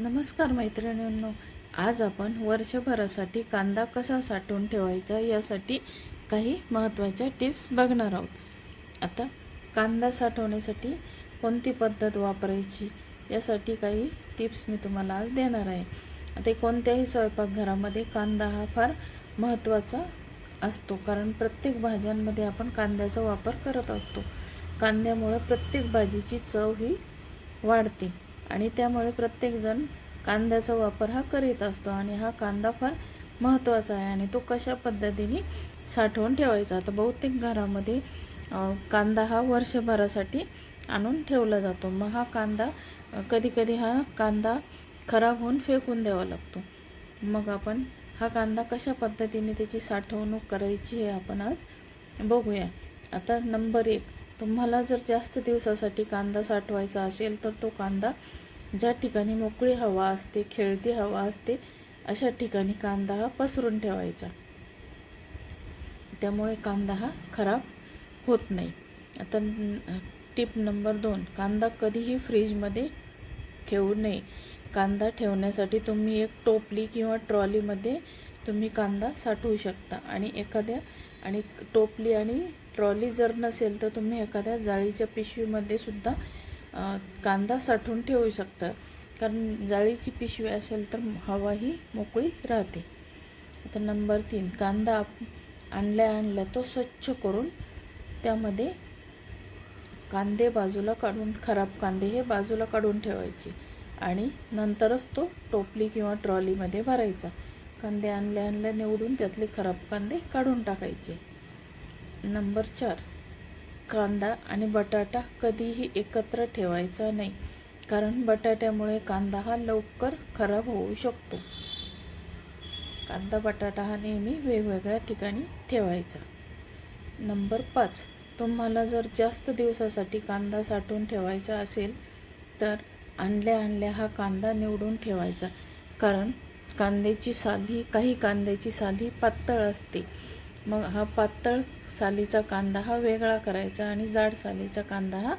नमस्कार मैत्रिणींनो आज आपण वर्षभरासाठी कांदा कसा साठवून ठेवायचा यासाठी काही महत्त्वाच्या टिप्स बघणार आहोत. आता कांदा साठवण्यासाठी कोणती पद्धत वापरायची यासाठी काही टिप्स मी तुम्हाला आज देणार आहे. आता कोणत्याही स्वयंपाकघरामध्ये कांदा हा फार महत्त्वाचा असतो कारण प्रत्येक भाज्यांमध्ये आपण कांद्याचा वापर करत असतो. कांद्यामुळं प्रत्येक भाजीची चव ही वाढते. आणि त्यामुळे प्रत्येकजण कांद्याचा वापर हा करीत असतो आणि हा कांदा फार महत्त्वाचा आहे आणि तो कशा पद्धतीने साठवून ठेवायचा? आता बहुतेक घरामध्ये कांदा हा वर्षभरासाठी आणून ठेवला जातो. मग हा कांदा कधीकधी हा कांदा खराब होऊन फेकून द्यावा लागतो. मग आपण हा कांदा कशा पद्धतीने त्याची साठवणूक करायची हे आपण आज बघूया. आता नंबर एक तुम्हाला जर जास्त दिवसासाठी कांदा साठवायचा असेल तर तो कांदा ज्या ठिकाणी मोकळी हवा असते खेळती हवा असते अशा ठिकाणी कांदा हा पसरून ठेवायचा. त्यामुळे कांदा हा खराब होत नाही. आता टिप नंबर दोन कांदा कधीही फ्रीजमध्ये ठेवू नये. कांदा ठेवण्यासाठी तुम्ही एक टोपली किंवा ट्रॉलीमध्ये तुम्ही कांदा साठवू शकता आणि एखाद्या आणि टोपली आणि ट्रॉली जर नसेल तर तुम्ही एखाद्या जाळीच्या पिशवीमध्ये सुद्धा कांदा साठवून ठेवू शकता. कारण जाळीची पिशवी असेल तर हवा ही मोकळी राहते. आता नंबर तीन कांदा आप- आणल्या आणल्या तो स्वच्छ करून त्यामध्ये कांदे बाजूला काढून खराब कांदे हे बाजूला काढून ठेवायचे आणि नंतरच तो टोपली किंवा ट्रॉलीमध्ये भरायचा. कांदे आणल्या आणल्या निवडून त्यातले खराब कांदे काढून टाकायचे. नंबर चार. कांदा आणि बटाटा कधीही एकत्र ठेवायचा नाही कारण बटाट्यामुळे कांदा हा लवकर खराब होऊ शकतो. कांदा बटाटा हा नेहमी वेगवेगळ्या ठिकाणी ठेवायचा. नंबर पाच. तुम्हाला जर जास्त दिवसासाठी कांदा साठवून ठेवायचा असेल तर आणल्या आणल्या हा कांदा निवडून ठेवायचा कारण कांद्याची साली काही कांद्याची साली पातळ असते. मग हा पातळ सालीचा कांदा हा वेगळा करायचा आणि जाड सालीचा कांदा हा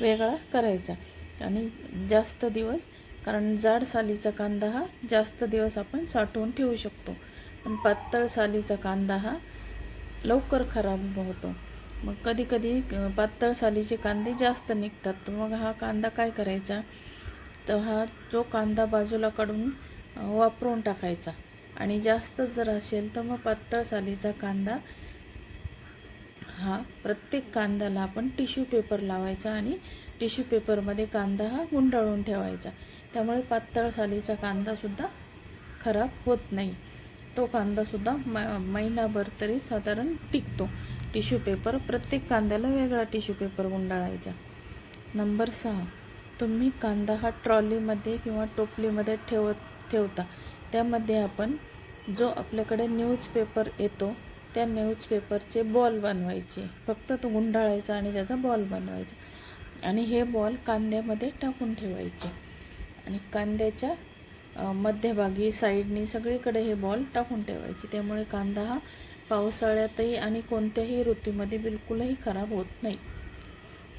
वेगळा करायचा. आणि जास्त दिवस कारण जाड सालीचा कांदा हा जास्त दिवस आपण साठवून ठेवू शकतो. पण पातळ सालीचा कांदा हा लवकर खराब होतो. मग कधीकधी पातळ सालीचे कांदे जास्त निघतात. मग हा कांदा काय करायचा? तर हा जो कांदा बाजूला काढून वापरून टाकायचा. आणि जास्त जर असेल तर मग पातळ सालीचा कांदा हा प्रत्येक कांद्याला आपण टिश्यू पेपर लावायचा आणि टिश्यू पेपरमध्ये कांदा हा गुंडाळून ठेवायचा. त्यामुळे पातळ सालीचा कांदासुद्धा खराब होत नाही. तो कांदासुद्धा म महिनाभर तरी साधारण टिकतो. टिश्यू पेपर प्रत्येक कांद्याला वेगळा टिश्यू पेपर गुंडाळायचा. नंबर सहा. तुम्ही कांदा हा ट्रॉलीमध्ये किंवा टोपलीमध्ये ठेवत ठेवता त्यामध्ये आपण जो आपल्याकडे न्यूजपेपर येतो त्या न्यूजपेपरचे बॉल बनवायचे. फक्त तो गुंडाळायचा आणि त्याचा बॉल बनवायचा. आणि हे बॉल कांद्यामध्ये टाकून ठेवायचे. आणि कांद्याच्या मध्यभागी साईडनी सगळीकडे हे बॉल टाकून ठेवायचे. त्यामुळे कांदा हा पावसाळ्यातही आणि कोणत्याही ऋतूमध्ये बिलकुलही खराब होत नाही.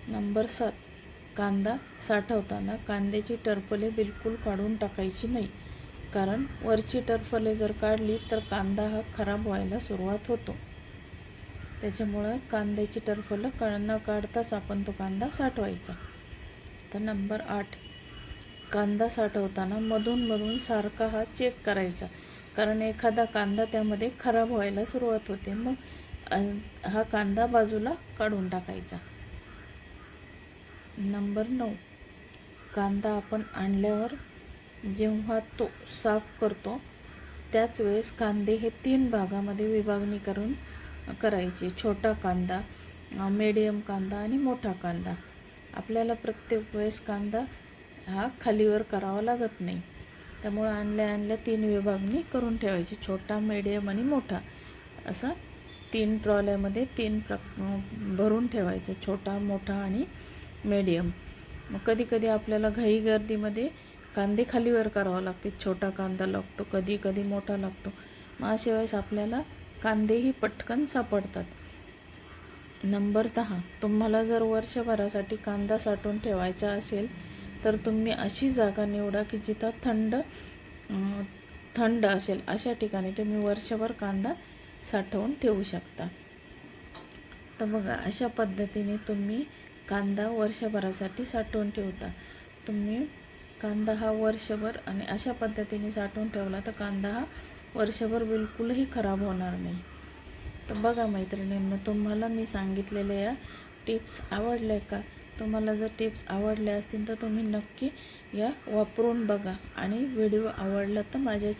नंबर सात. कांदा साठवताना कांद्याची टरपले बिलकुल काढून टाकायची नाही. कारण वरची टरफले जर काढली तर कांदा हा खराब व्हायला सुरुवात होतो. त्याच्यामुळं कांद्याची टरफलं क न काढताच आपण तो कांदा साठवायचा. तर नंबर आठ कांदा साठवताना मधून मधून सारखा हा चेक करायचा. कारण एखादा कांदा त्यामध्ये खराब व्हायला सुरुवात होते मग हा कांदा बाजूला काढून टाकायचा. नंबर नऊ कांदा आपण आणल्यावर जेव्हा तो साफ करतो त्याच वेळेस कांदे हे तीन भागामध्ये विभागणी करून करायचे. छोटा कांदा मीडियम कांदा आणि मोठा कांदा. आपल्याला प्रत्येक वेळेस कांदा हा खालीवर करावा लागत नाही. त्यामुळं आणल्या आणल्या तीन विभागणी करून ठेवायची. छोटा मीडियम आणि मोठा. असा तीन ट्रॉल्यामध्ये तीन प्र भरून ठेवायचं. छोटा मोठा आणि मीडियम मग कधीकधी आपल्याला घाई गर्दीमध्ये कांदे खालीवर करावं लागते. छोटा कांदा लागतो कधी कधी मोठा लागतो. मग अशा वेळेस आपल्याला कांदेही पटकन सापडतात. नंबर दहा. तुम्हाला जर वर्षभरासाठी कांदा साठवून ठेवायचा असेल तर तुम्ही अशी जागा निवडा की जिथं थंड थंड असेल अशा ठिकाणी तुम्ही वर्षभर कांदा साठवून ठेवू शकता. तर बघा अशा पद्धतीने तुम्ही कांदा वर्षभरासाठी साठवून ठेवता. तुम्ही कांदा हा वर्षभर आणि अशा पद्धतीने साठवून ठेवला तर कांदा हा वर्षभर बिलकुलही खराब होणार नाही. तर बघा मैत्रिणींना तुम्हाला मी सांगितलेल्या या टिप्स आवडल्या का? तुम्हाला जर टिप्स आवडल्या असतील तर तुम्ही नक्की या वापरून बघा आणि व्हिडिओ आवडला तर माझ्या